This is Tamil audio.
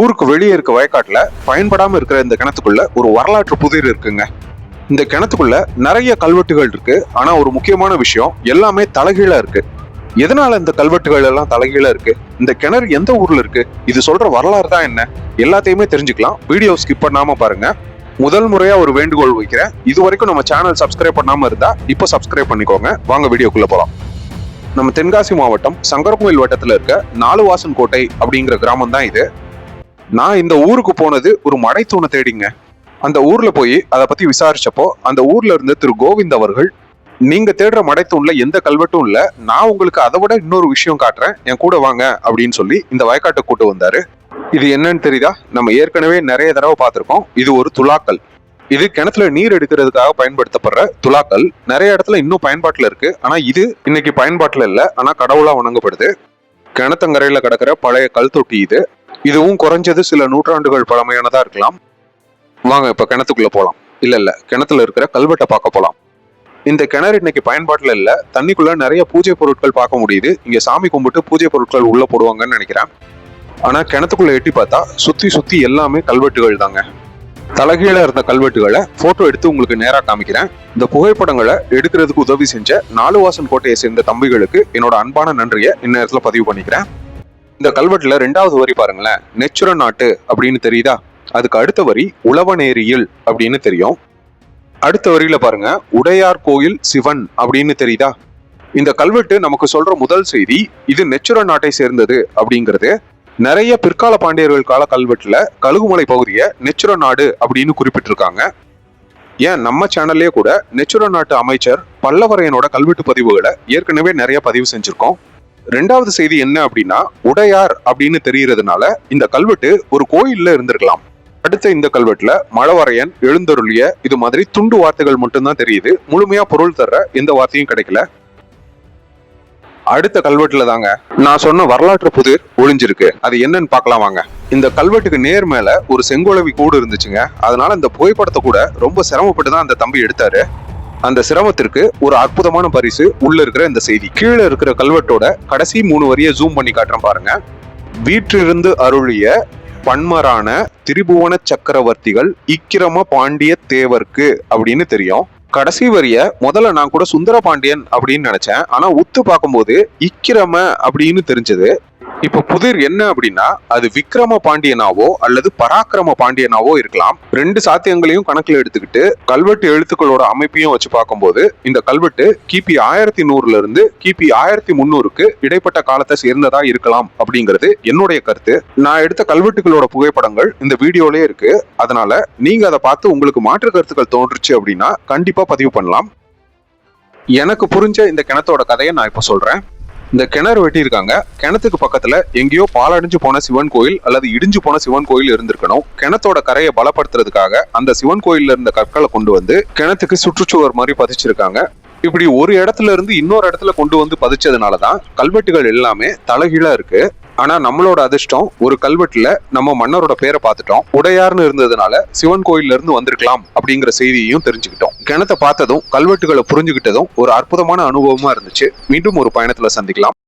ஊருக்கு வெளியே இருக்க வயக்காட்டில் பயன்படாமல் இருக்கிற இந்த கிணத்துக்குள்ள ஒரு வரலாற்று புதிர் இருக்குங்க. இந்த கிணத்துக்குள்ள நிறைய கல்வெட்டுகள் இருக்கு. ஆனா ஒரு முக்கியமான விஷயம் எல்லாமே தலைகீழா இருக்கு. எதனால இந்த கல்வெட்டுகள் எல்லாம் தலைகீழா இருக்கு? இந்த கிணறு எந்த ஊர்ல இருக்கு? இது சொல்ற வரலாறு தான் என்ன? எல்லாத்தையுமே தெரிஞ்சுக்கலாம். வீடியோ ஸ்கிப் பண்ணாம பாருங்க. முதல் முறையா ஒரு வேண்டுகோள் வைக்கிறேன். இது வரைக்கும் நம்ம சேனல் சப்ஸ்கிரைப் பண்ணாம இருந்தா இப்போ சப்ஸ்கிரைப் பண்ணிக்கோங்க. வாங்க வீடியோக்குள்ள போலாம். நம்ம தென்காசி மாவட்டம் சங்கரகோயில் வட்டத்துல இருக்க நாலுவாசன் கோட்டை அப்படிங்கிற கிராமம் தான் இது. நான் இந்த ஊருக்கு போனது ஒரு மடைத்தூணை தேடிங்க. அந்த ஊர்ல போய் அதை பத்தி விசாரிச்சப்போ அந்த ஊர்ல இருந்து திரு கோவிந்த் அவர்கள் நீங்க தேடுற மடைத்தூண்ல எந்த கல்வெட்டும் இல்ல. நான் உங்களுக்கு அதை விட இன்னொரு விஷயம் காட்டுறேன். என் கூட வாங்க. அப்படின்னு சொல்லி இந்த வயக்காட்டை கூட்டு வந்தாரு. இது என்னன்னு தெரியுதா? நம்ம ஏற்கனவே நிறைய தடவை பார்த்திருக்கோம். இது ஒரு துலாக்கல். இது கிணத்துல நீர் எடுக்கிறதுக்காக பயன்படுத்தப்படுற துலாக்கல். நிறைய இடத்துல இன்னும் பயன்பாட்டுல இருக்கு. ஆனா இது இன்னைக்கு பயன்பாட்டுல இல்ல. ஆனா கடவுளா வணங்கப்படுது. கிணத்தங்கரையில கிடக்கிற பழைய கல் தொட்டி இது. இதுவும் குறைஞ்சது சில நூற்றாண்டுகள் பழமையானதா இருக்கலாம். வாங்க இப்ப கிணத்துக்குள்ள போலாம். இல்ல இல்ல கிணத்துல இருக்கிற கல்வெட்டை பார்க்க போலாம். இந்த கிணறு இன்னைக்கு பயன்பாட்டில் இல்லை. தண்ணிக்குள்ள நிறைய பூஜை பொருட்கள் பார்க்க முடியுது. இங்க சாமி கும்பிட்டு பூஜை பொருட்கள் உள்ள போடுவாங்கன்னு நினைக்கிறேன். ஆனா கிணத்துக்குள்ள எட்டி பார்த்தா சுத்தி சுத்தி எல்லாமே கல்வெட்டுகள் தாங்க. தலகீழ இருந்த கல்வெட்டுகளை போட்டோ எடுத்து உங்களுக்கு நேரா காமிக்கிறேன். இந்த புகைப்படங்களை எடுக்கிறதுக்கு உதவி செஞ்ச நாலுவாசன் கோட்டையை சேர்ந்த தம்பிகளுக்கு என்னோட அன்பான நன்றியை இந்நேரத்துல பதிவு பண்ணிக்கிறேன். இந்த கல்வெட்டுல ரெண்டாவது வரி பாருங்களேன். நெச்சுர நாட்டு அப்படின்னு தெரியுதா? அதுக்கு அடுத்த வரி உழவனேரியில் அப்படின்னு தெரியும். அடுத்த வரியில பாருங்க உடையார் கோயில் சிவன் அப்படின்னு தெரியுதா? இந்த கல்வெட்டு நமக்கு சொல்ற முதல் செய்தி இது நெச்சுர நாட்டை சேர்ந்தது அப்படிங்கிறது. நிறைய பிற்கால பாண்டியர்கள் கால கல்வெட்டுல கழுகுமலை பகுதியை நெச்சுர நாடு அப்படின்னு குறிப்பிட்டிருக்காங்க. ஏன் நம்ம சேனல்லே கூட நெச்சுர நாட்டு அமைச்சர் பல்லவரையனோட கல்வெட்டு பதிவுகளை ஏற்கனவே நிறைய பதிவு செஞ்சிருக்கோம். ரெண்டாவது செய்தி என்ன அப்படின்னா உடையார் அப்படின்னு தெரியறதுனால இந்த கல்வெட்டு ஒரு கோயில்ல இருந்திருக்கலாம். அடுத்த இந்த கல்வெட்டுல மழவரையன் எழுந்தருளிய இது மாதிரி துண்டு வார்த்தைகள் மட்டும்தான் தெரியுது. முழுமையா பொருள் தர்ற எந்த வார்த்தையும் கிடைக்கல. அடுத்த கல்வெட்டுல தாங்க நான் சொன்ன வரலாற்று புதிர் ஒளிஞ்சிருக்கு. அது என்னன்னு பார்க்கலாம் வாங்க. இந்த கல்வெட்டுக்கு நேர் மேல ஒரு செங்கோலவி கூடு இருந்துச்சுங்க. அதனால இந்த புகைப்படத்தை கூட ரொம்ப சிரமப்பட்டு தான் அந்த தம்பி எடுத்தாரு. அந்த சிரமத்திற்கு ஒரு அற்புதமான பரிசு உள்ள இருக்கிற இந்த செய்தி. கீழே இருக்கிற கல்வெட்டோட கடைசி மூணு வரியை ஜூம் பண்ணி காட்டுறேன் பாருங்க. வீற்றிருந்து அருளிய பன்மரான திரிபுவன சக்கரவர்த்திகள் இக்கிரம பாண்டிய தேவர்க்கு அப்படின்னு தெரியும். கடைசி வரிய முதல்ல நான் கூட சுந்தர பாண்டியன் அப்படின்னு நினைச்சேன். ஆனா உத்து பார்க்கும்போது இக்கிரம அப்படின்னு தெரிஞ்சது. இப்ப புதிர் என்ன அப்படின்னா அது விக்ரம பாண்டியனாவோ அல்லது பராக்கிரம பாண்டியனாவோ இருக்கலாம். ரெண்டு சாத்தியங்களையும் கணக்கில் எடுத்துக்கிட்டு கல்வெட்டு எழுத்துக்களோட அமைப்பையும் வச்சு பார்க்கும்போது இந்த கல்வெட்டு கிபி ஆயிரத்தி நூறுல இருந்து கிபி ஆயிரத்தி முன்னூறுக்கு இடைப்பட்ட காலத்தை சேர்ந்ததா இருக்கலாம் அப்படிங்கிறது என்னுடைய கருத்து. நான் எடுத்த கல்வெட்டுகளோட புகைப்படங்கள் இந்த வீடியோலயே இருக்கு. அதனால நீங்க அதை பார்த்து உங்களுக்கு மாற்று கருத்துக்கள் தோன்றுச்சு அப்படின்னா கண்டிப்பா பதிவு பண்ணலாம். எனக்கு புரிஞ்ச இந்த கிணத்தோட கதையை நான் இப்ப சொல்றேன். இந்த கிணறு வெட்டியிருக்காங்க. கிணத்துக்கு பக்கத்துல எங்கேயோ பாலடைஞ்சு போன சிவன் கோயில் அல்லது இடிஞ்சு போன சிவன் கோயில் இருந்திருக்கணும். கிணத்தோட கரையை பலப்படுத்துறதுக்காக அந்த சிவன் கோயில்ல இருந்த கற்களை கொண்டு வந்து கிணத்துக்கு சுற்றுச்சுவர் மாதிரி பதிச்சிருக்காங்க. இப்படி ஒரு இடத்துல இருந்து இன்னொரு இடத்துல கொண்டு வந்து பதிச்சதுனாலதான் கல்வெட்டுகள் எல்லாமே தலைகீழா இருக்கு. ஆனா நம்மளோட அதிர்ஷ்டம் ஒரு கல்வெட்டுல நம்ம மன்னரோட பேரை பார்த்துட்டோம். உடையார்னு இருந்ததுனால சிவன் கோயில்ல இருந்து வந்திருக்கலாம் அப்படிங்கிற செய்தியையும் தெரிஞ்சுக்கிட்டோம். கிணத்தை பார்த்ததும் கல்வெட்டுகளை புரிஞ்சுக்கிட்டதும் ஒரு அற்புதமான அனுபவமா இருந்துச்சு. மீண்டும் ஒரு பயணத்துல சந்திக்கலாம்.